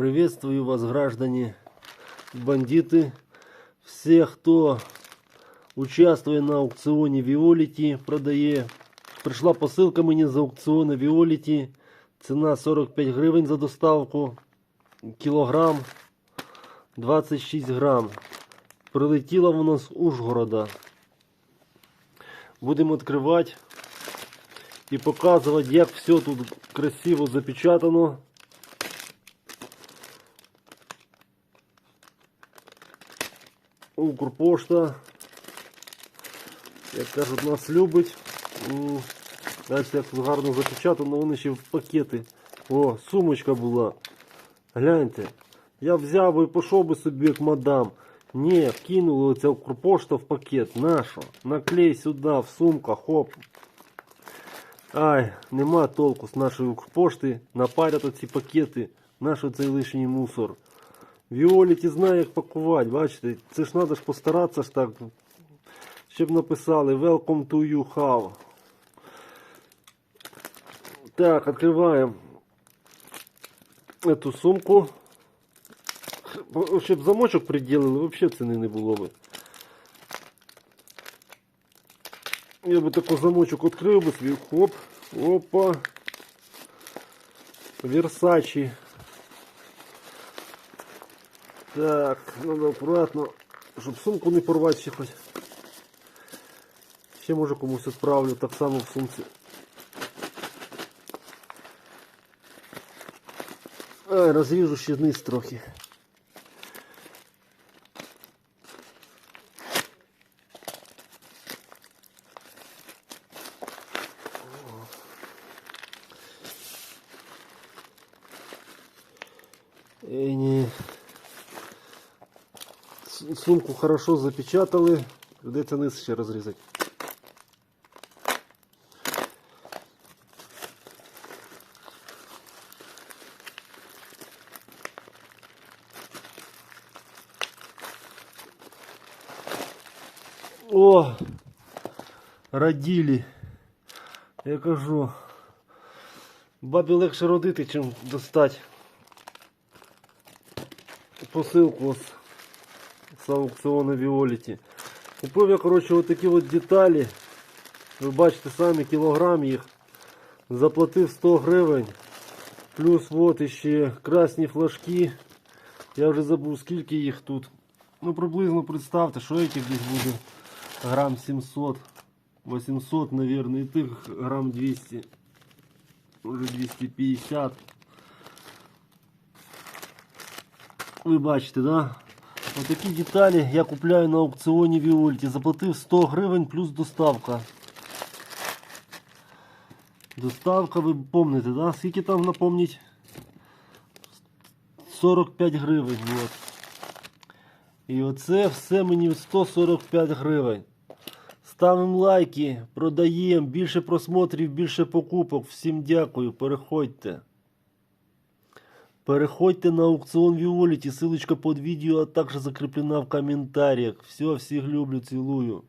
Приветствую вас, граждане, бандиты, все, кто участвує на аукціоні Віоліті, продає. Прийшла посилка мені з аукціону Віоліті. Ціна 45 гривень за доставку. Кілограм 26 грам. Прилетіла вона з Ужгорода. Будемо відкривати і показувати, як все тут красиво запечатано. Укрпошта, як кажуть, нас любить. Бачите, як тут гарно запечатано, вони ще в пакети. О, сумочка була. Гляньте. Я взяв і пішов би собі як мадам. Ні, вкинули оця Укрпошта в пакет. Нащо? Наклей сюди, в сумка, хоп. Ай, нема толку з нашої Укрпошти. Напарять оці пакети. Наш цей лишній мусор. Віоліті знає, як пакувати, бачите, це ж треба ж постаратися ж так, щоб написали Welcome to you how. Так, відкриваємо эту сумку. Щоб замочок приділили, взагалі ціни не було би. Я би такой замочок відкрив би свій, хоп, опа. Версачі. Так, надо акуратно, щоб сумку не порвати ще хоч. Ще може комусь відправлю так само в сумці. Ай, розріжу ще низ трохи. Ей, ні. Сумку хорошо запечатали. Придеться низ ще розрізати. О! Родили. Я кажу. Бабі легше родити, чим достати посилку з, з аукціону Віоліті. Купив я, коротше, отакі от деталі. Ви бачите самі кілограм їх. Заплатив 100 гривень. Плюс от іще красні флажки. Я вже забув скільки їх тут. Ну приблизно представте, що этих десь буде грам 700. 800, наверное, і тих грам 200. Може 250. Ви бачите, да? Отакі деталі я купляю на аукціоні Віольті. Заплатив 100 гривень плюс доставка. Доставка, ви помните, да? Скільки там напомніть? 45 гривень. От. І оце все мені 145 гривень. Ставимо лайки, продаємо, більше просмотрів, більше покупок. Всім дякую, переходьте. Переходьте на аукцион Виолити, ссылочка под видео, а также закреплена в комментариях. Все, всех люблю, целую.